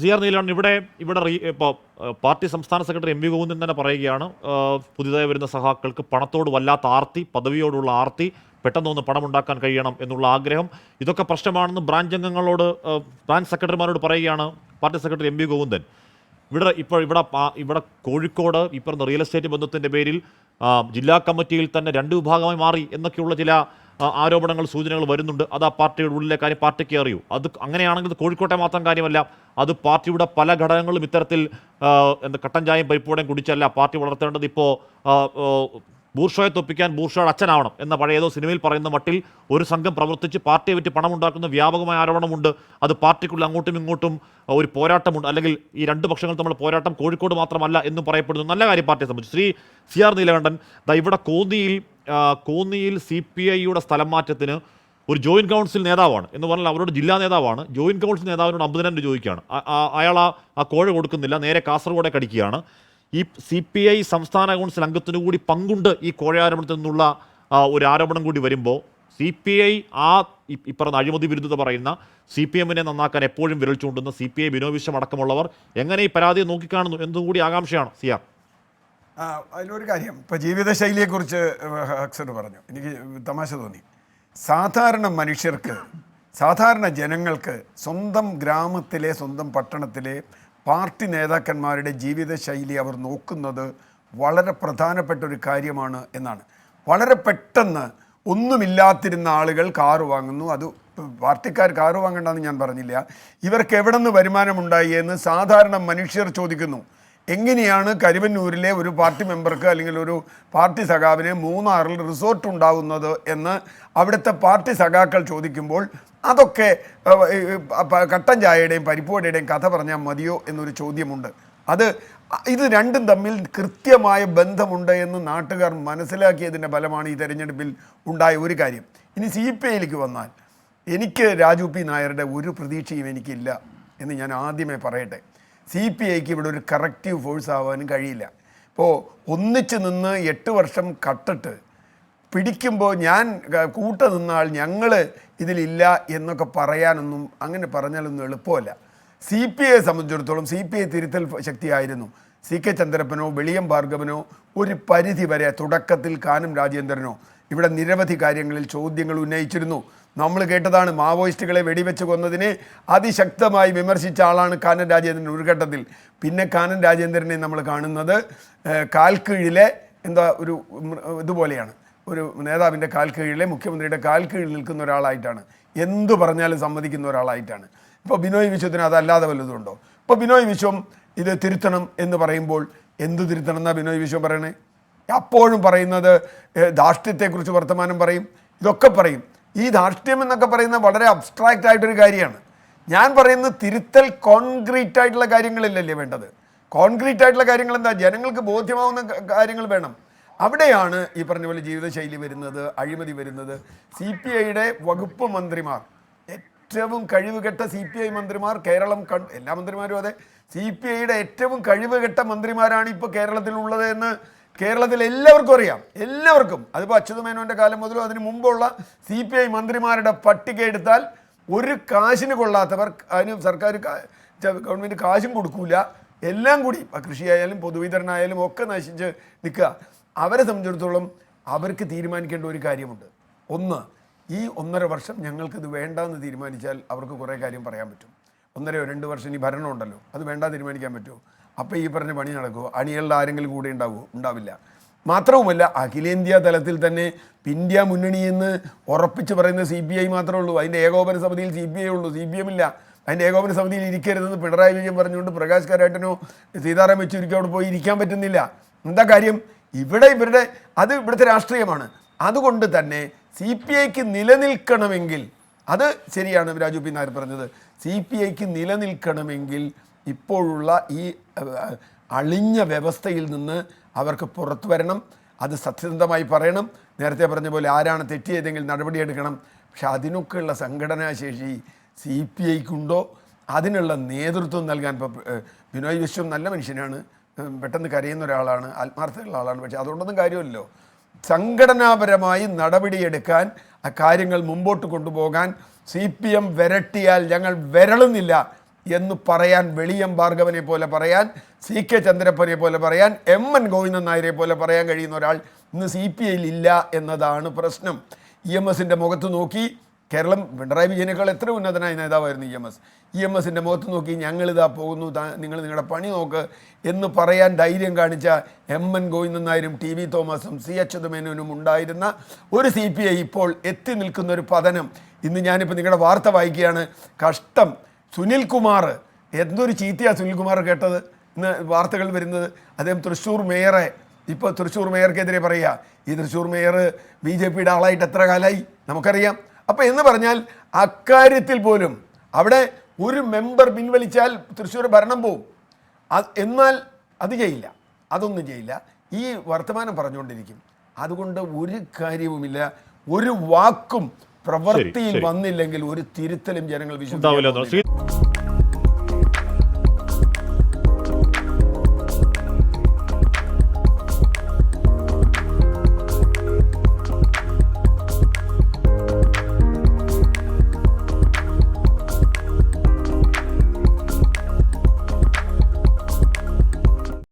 C R നീലാണ് ഇവിടെ ഇവിടെ ഇപ്പോൾ പാർട്ടി സംസ്ഥാന സെക്രട്ടറി എം വി ഗോവിന്ദൻ തന്നെ പറയുകയാണ് പുതിയതായി വരുന്ന സഹാക്കൾക്ക് പണത്തോട് വല്ലാത്ത ആർത്തി പദവിയോടുള്ള ആർത്തി പെട്ടെന്നൊന്ന് പണമുണ്ടാക്കാൻ കഴിയണം എന്നുള്ള ആഗ്രഹം. ഇതൊക്കെ പ്രശ്നമാണെന്ന് ബ്രാഞ്ച് അംഗങ്ങളോട് ബ്രാഞ്ച് സെക്രട്ടറിമാരോട് പറയുകയാണ് party secretary M V Govindan. ഇവിടെ ഇപ്പോൾ ഇവിടെ ഇവിടെ കോഴിക്കോട് പറഞ്ഞ റിയൽ എസ്റ്റേറ്റ് ബന്ധത്തിന്റെ പേരിൽ ജില്ലാ കമ്മിറ്റിയിൽ തന്നെ രണ്ട് വിഭാഗമായി മാറി എന്നൊക്കെയുള്ള ചില ആരോപണങ്ങൾ സൂചനകൾ വരുന്നുണ്ട്. അത് ആ പാർട്ടിയുടെ ഉള്ളിലെ കാര്യം പാർട്ടിക്ക് അറിയൂ. അത് അങ്ങനെയാണെങ്കിൽ കോഴിക്കോട്ടെ മാത്രം കാര്യമല്ല. അത് പാർട്ടിയുടെ പല ഘടകങ്ങളും ഇത്തരത്തിൽ എന്താ കട്ടൻ ചായയും പരിപ്പൂടയും കുടിച്ചല്ല. പാർട്ടി വളർത്തേണ്ടത് ഇപ്പോൾ ബൂർഷോയെ തൊപ്പിക്കാൻ ബൂർഷോയുടെ അച്ഛനാവണം എന്ന പഴയതോ സിനിമയിൽ പറയുന്ന മട്ടിൽ ഒരു സംഘം പ്രവർത്തിച്ച് പാർട്ടിയെ വിറ്റ് പണമുണ്ടാക്കുന്ന വ്യാപകമായ ആരോപണമുണ്ട്. അത് പാർട്ടിക്കുള്ള അങ്ങോട്ടും ഇങ്ങോട്ടും ഒരു പോരാട്ടമുണ്ട്. അല്ലെങ്കിൽ ഈ രണ്ട് പക്ഷങ്ങൾ തമ്മിൽ പോരാട്ടം കോഴിക്കോട് മാത്രമല്ല എന്നും പറയപ്പെടുന്നു. നല്ല കാര്യം പാർട്ടിയെ സംബന്ധിച്ച്. ശ്രീ സി ആർ നീലകണ്ഠൻ ഇവിടെ കോന്നിയിൽ കോന്നിയിൽ സി പി ഐയുടെ സ്ഥലം മാറ്റത്തിന് ഒരു ജോയിന്റ് കൗൺസിൽ നേതാവാണ് എന്ന് പറഞ്ഞാൽ അവരോട് ജില്ലാ നേതാവാണ്. ജോയിന്റ് കൗൺസിൽ നേതാവിനോട് അമ്പതിനായിരം ചോദിക്കുകയാണ്. അയാൾ ആ കോഴ കൊടുക്കുന്നില്ല. നേരെ കാസർഗോഡെ കടിക്കുകയാണ് ഈ സി പി ഐ സംസ്ഥാന കൗൺസിൽ അംഗത്തിനു കൂടി പങ്കുണ്ട് ഈ കോഴ ആരോപണത്തിൽ നിന്നുള്ള ഒരു ആരോപണം കൂടി വരുമ്പോൾ സി പി ഐ ആ പറഞ്ഞ അഴിമതി വിരുദ്ധത പറയുന്ന സി പി എമ്മിനെ നന്നാക്കാൻ എപ്പോഴും വിരൽ ചൂണ്ടുന്ന സി പി ഐ ബിനോവിശ്വം അടക്കമുള്ളവർ എങ്ങനെ ഈ പരാതിയെ നോക്കിക്കാണുന്നു എന്നതും കൂടി ആകാംക്ഷയാണ്. സിയാർ ആ, അതിലൊരു കാര്യം. ഇപ്പോൾ ജീവിതശൈലിയെക്കുറിച്ച് അക്സർ പറഞ്ഞു. എനിക്ക് തമാശ തോന്നി. സാധാരണ മനുഷ്യർക്ക് സാധാരണ ജനങ്ങൾക്ക് സ്വന്തം ഗ്രാമത്തിലെ സ്വന്തം പട്ടണത്തിലെ പാർട്ടി നേതാക്കന്മാരുടെ ജീവിതശൈലി അവർ നോക്കുന്നത് വളരെ പ്രധാനപ്പെട്ട ഒരു കാര്യമാണ് എന്നാണ്. വളരെ പെട്ടെന്ന് ഒന്നുമില്ലാത്തിരുന്ന ആളുകൾ കാറ് വാങ്ങുന്നു. അത് പാർട്ടിക്കാർ കാറ് വാങ്ങണ്ടെന്ന് ഞാൻ പറഞ്ഞില്ല. ഇവർക്ക് എവിടെ നിന്ന് വരുമാനമുണ്ടായി എന്ന് സാധാരണ മനുഷ്യർ ചോദിക്കുന്നു. എങ്ങനെയാണ് കരുവന്നൂരിലെ ഒരു പാർട്ടി മെമ്പർക്ക് അല്ലെങ്കിൽ ഒരു പാർട്ടി സഖാവിന് മൂന്നാറിൽ റിസോർട്ട് ഉണ്ടാവുന്നത് എന്ന് അവിടുത്തെ പാർട്ടി സഖാക്കൾ ചോദിക്കുമ്പോൾ അതൊക്കെ കട്ടൻ ചായയുടെയും പരിപ്പോടയുടെയും കഥ പറഞ്ഞാൽ മതിയോ എന്നൊരു ചോദ്യമുണ്ട്. അത് ഇത് രണ്ടും തമ്മിൽ കൃത്യമായ ബന്ധമുണ്ട് എന്ന് നാട്ടുകാർ മനസ്സിലാക്കിയതിന്റെ ഫലമാണ് ഈ തെരഞ്ഞെടുപ്പിൽ ഉണ്ടായ ഒരു കാര്യം. ഇനി സി പി ഐയിലേക്ക് വന്നാൽ എനിക്ക് രാജു പി നായരുടെ ഒരു പ്രതീക്ഷയും എനിക്കില്ല എന്ന് ഞാൻ ആദ്യമേ പറയട്ടെ. സി പി ഐക്ക് ഇവിടെ ഒരു കറക്റ്റീവ് ഫോഴ്സ് ആവാനും കഴിയില്ല. ഇപ്പോൾ ഒന്നിച്ച് നിന്ന് എട്ട് വർഷം കട്ടിട്ട് പിടിക്കുമ്പോൾ ഞാൻ കൂട്ട നിന്നാൾ ഞങ്ങൾ ഇതിലില്ല എന്നൊക്കെ പറയാനൊന്നും അങ്ങനെ പറഞ്ഞാലൊന്നും എളുപ്പമല്ല. സി പി ഐയെ സംബന്ധിച്ചിടത്തോളം സി പി ഐ തിരുത്തൽ ശക്തിയായിരുന്നു. സി കെ ചന്ദ്രപ്പനോ വെളിയം ഭാർഗവനോ ഒരു പരിധി വരെ തുടക്കത്തിൽ കാനം രാജേന്ദ്രനോ ഇവിടെ നിരവധി കാര്യങ്ങളിൽ ചോദ്യങ്ങൾ ഉന്നയിച്ചിരുന്നു. നമ്മൾ കേട്ടതാണ് മാവോയിസ്റ്റുകളെ വെടിവെച്ച് കൊന്നതിനെ അതിശക്തമായി വിമർശിച്ച ആളാണ് കാനൻ രാജേന്ദ്രൻ ഒരു ഘട്ടത്തിൽ. പിന്നെ കാനൻ രാജേന്ദ്രനെ നമ്മൾ കാണുന്നത് കാൽക്കീഴിലെ എന്താ ഒരു ഇതുപോലെയാണ്. ഒരു നേതാവിന്റെ കാൽക്കീഴിലെ മുഖ്യമന്ത്രിയുടെ കാൽക്കീഴിൽ നിൽക്കുന്ന ഒരാളായിട്ടാണ്. എന്തു പറഞ്ഞാലും സമ്മതിക്കുന്ന ഒരാളായിട്ടാണ്. ഇപ്പോൾ ബിനോയ് വിശ്വത്തിന് അതല്ലാതെ വല്ലതുണ്ടോ ഇപ്പോൾ ബിനോയ് വിശ്വം ഇത് തിരുത്തണം എന്ന് പറയുമ്പോൾ എന്ത് തിരുത്തണം എന്നാ ബിനോയ് വിശ്വം പറയണേ? അപ്പോഴും പറയുന്നത് ധാർഷ്ട്യത്തെക്കുറിച്ച് വർത്തമാനം പറയും. ഇതൊക്കെ പറയും. ഈ ധാർഷ്ട്യം എന്നൊക്കെ പറയുന്നത് വളരെ അബ്സ്ട്രാക്റ്റ് ആയിട്ടൊരു കാര്യമാണ്. ഞാൻ പറയുന്നത് തിരുത്തൽ കോൺക്രീറ്റ് ആയിട്ടുള്ള കാര്യങ്ങളില്ലല്ലേ വേണ്ടത്. കോൺക്രീറ്റ് ആയിട്ടുള്ള കാര്യങ്ങൾ എന്താ? ജനങ്ങൾക്ക് ബോധ്യമാവുന്ന കാര്യങ്ങൾ വേണം. അവിടെയാണ് ഈ പറഞ്ഞ പോലെ ജീവിതശൈലി വരുന്നത് അഴിമതി വരുന്നത്. സി പി ഐയുടെ വകുപ്പ് മന്ത്രിമാർ ഏറ്റവും കഴിവുകെട്ട സി പി ഐ മന്ത്രിമാർ കേരളം കൺ എല്ലാ മന്ത്രിമാരും അതെ. സി പി ഐയുടെ ഏറ്റവും കഴിവുകെട്ട മന്ത്രിമാരാണ് ഇപ്പോൾ കേരളത്തിലുള്ളത് എന്ന് കേരളത്തിൽ എല്ലാവർക്കും അറിയാം എല്ലാവർക്കും. അതിപ്പോൾ അച്യുതമേനോന്റെ കാലം മുതലും അതിന് മുമ്പുള്ള സി പി ഐ മന്ത്രിമാരുടെ പട്ടിക എടുത്താൽ ഒരു കാശിന് കൊള്ളാത്തവർ അതിന് സർക്കാർ ഗവൺമെന്റ് കാശും കൊടുക്കൂല. എല്ലാം കൂടി കൃഷിയായാലും പൊതുവിതരണമായാലും ഒക്കെ നശിച്ച് നിൽക്കുക. അവരെ സംബന്ധിച്ചിടത്തോളം അവർക്ക് തീരുമാനിക്കേണ്ട ഒരു കാര്യമുണ്ട്. ഒന്ന് ഈ ഒന്നര വർഷം ഞങ്ങൾക്കിത് വേണ്ടാന്ന് തീരുമാനിച്ചാൽ അവർക്ക് കുറേ കാര്യം പറയാൻ പറ്റും. ഒന്നരയോ രണ്ട് വർഷം ഇനി ഭരണം ഉണ്ടല്ലോ അത് വേണ്ട തീരുമാനിക്കാൻ പറ്റുമോ? അപ്പോൾ ഈ പറഞ്ഞ പണി നടക്കുമോ അണികളുടെ ആരെങ്കിലും കൂടെ ഉണ്ടാവുമോ ഉണ്ടാവില്ല. മാത്രവുമല്ല അഖിലേന്ത്യാ തലത്തിൽ തന്നെ ഇന്ത്യ മുന്നണി എന്ന് ഉറപ്പിച്ച് പറയുന്ന സി പി ഐ മാത്രമേ ഉള്ളൂ. അതിന്റെ ഏകോപന സമിതിയിൽ സി പി ഐ ഉള്ളൂ. സി പി എം ഇല്ല. അതിന്റെ ഏകോപന സമിതിയിൽ ഇരിക്കരുതെന്ന് പിണറായി വിജയൻ പറഞ്ഞുകൊണ്ട് പ്രകാശ് കാരാട്ടനോ സീതാറാം യെച്ചൂരിക്കോ അവിടെ പോയി ഇരിക്കാൻ പറ്റുന്നില്ല. എന്താ കാര്യം? ഇവിടെ ഇവരുടെ അത് ഇവിടുത്തെ രാഷ്ട്രീയമാണ്. അതുകൊണ്ട് തന്നെ സി പി ഐക്ക് നിലനിൽക്കണമെങ്കിൽ അത് ശരിയാണ് രാജു പി നായർ പറഞ്ഞത് സി പി ഐക്ക് നിലനിൽക്കണമെങ്കിൽ ഇപ്പോഴുള്ള ഈ അളിഞ്ഞ വ്യവസ്ഥയിൽ നിന്ന് അവർക്ക് പുറത്തു വരണം. അത് സത്യസന്ധമായി പറയണം. നേരത്തെ പറഞ്ഞ പോലെ ആരാണ് തെറ്റിയതെങ്കിൽ നടപടിയെടുക്കണം പക്ഷെ അതിനൊക്കെയുള്ള സംഘടനാശേഷി സി പി ഐക്കുണ്ടോ? അതിനുള്ള നേതൃത്വം നൽകാൻ ഇപ്പോൾ ബിനോയ് വിശ്വം നല്ല മനുഷ്യനാണ്. പെട്ടെന്ന് കരയുന്ന ഒരാളാണ് ആത്മാർത്ഥമുള്ള ആളാണ്. പക്ഷേ അതുകൊണ്ടൊന്നും കാര്യമില്ലല്ലോ. സംഘടനാപരമായി നടപടിയെടുക്കാൻ ആ കാര്യങ്ങൾ മുമ്പോട്ട് കൊണ്ടുപോകാൻ സി പി എം വിരട്ടിയാൽ ഞങ്ങൾ വിരളുന്നില്ല. എന്ന് പറയാൻ വെളിയം ഭാർഗവനെ പോലെ പറയാൻ സി കെ ചന്ദ്രപ്പനെ പോലെ പറയാൻ എം എൻ ഗോവിന്ദൻ നായരെ പോലെ പറയാൻ കഴിയുന്ന ഒരാൾ ഇന്ന് സി പി ഐയിൽ ഇല്ല എന്നതാണ് പ്രശ്നം. ഇ എം എസിന്റെ മുഖത്ത് നോക്കി കേരളം പിണറായി വിജയനേക്കാൾ എത്ര ഉന്നതനായ നേതാവായിരുന്നു E M S? E M എസിന്റെ മുഖത്ത് നോക്കി ഞങ്ങളിതാ പോകുന്നു നിങ്ങൾ നിങ്ങളുടെ പണി നോക്ക് എന്ന് പറയാൻ ധൈര്യം കാണിച്ച എം എൻ ഗോവിന്ദൻ നായരും ടി വി തോമസും സി അച്യുതമേനോനും ഉണ്ടായിരുന്ന ഒരു സി പി ഐ ഇപ്പോൾ എത്തി നിൽക്കുന്ന ഒരു പതനം. ഇന്ന് ഞാനിപ്പോൾ നിങ്ങളുടെ വാർത്ത വായിക്കുകയാണ്. കഷ്ടം സുനിൽ കുമാർ എന്തൊരു ചീത്തയാണ് സുനിൽ കുമാർ കേട്ടത്? ഇന്ന് വാർത്തകൾ വരുന്നത് അദ്ദേഹം തൃശ്ശൂർ മേയറെ. ഇപ്പോൾ തൃശ്ശൂർ മേയർക്കെതിരെ പറയുക ഈ തൃശ്ശൂർ മേയർ ബി ജെ പിയുടെ ആളായിട്ട് എത്ര കാലമായി നമുക്കറിയാം. അപ്പോൾ എന്ന് പറഞ്ഞാൽ അക്കാര്യത്തിൽ പോലും അവിടെ ഒരു മെമ്പർ പിൻവലിച്ചാൽ തൃശ്ശൂർ ഭരണം പോവും. എന്നാൽ അത് ചെയ്യില്ല. അതൊന്നും ചെയ്യില്ല. ഈ വർത്തമാനം പറഞ്ഞുകൊണ്ടിരിക്കും. അതുകൊണ്ട് ഒരു കാര്യവുമില്ല. ഒരു വാക്കും പ്രവൃത്തിയിൽ വന്നില്ലെങ്കിൽ ഒരു തിരുത്തലും ജനങ്ങൾ ശ്രീ